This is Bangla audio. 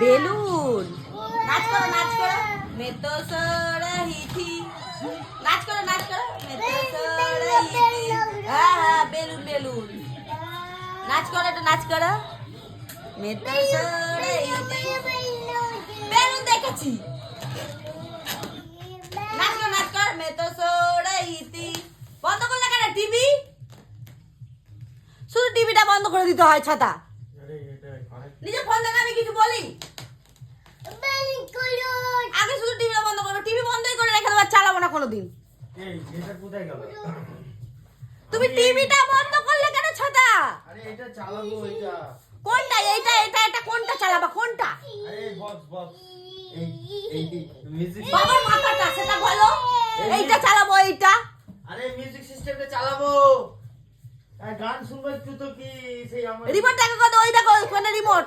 বেলুন। নাচ করো নাচ করো। মে তো সরহি থি নাচ করো নাচ করো। মে তো সরহি থি হ্যাঁ হ্যাঁ বেলুন বেলুন। নাচ করো একটু নাচ করো। মে তো সরহি থি বেলুন দেখেছি। নাচ কর নাচ কর। মে তো সরহি থি বন্ধ করলে কেন টিভি? শুধু টিভিটা বন্ধ করে দিতে হয় ছাতা। নিজে ফোন দেখে আমি কিছু বলি আগে শুধু টিভিটা বন্ধ করো টিভি বন্ধই করে রেখে দেবো আর চালাবো না কোনোদিন। তুমি টিভিটা বন্ধ করলে কেন ছাতা আরে এটা চালাবো এটা। কোনটা? এইটা এটা এটা কোনটা চালাবা? কোনটা? আরে বাবার মাথাটা সেটা বলো। এইটা চালাবো এইটা। আরে মিউজিক সিস্টেমটা চালাবো। গান শুনব একটু তো কি সেই আমার রিমোট দেখো কত ওই দেখো ওখানে রিমোট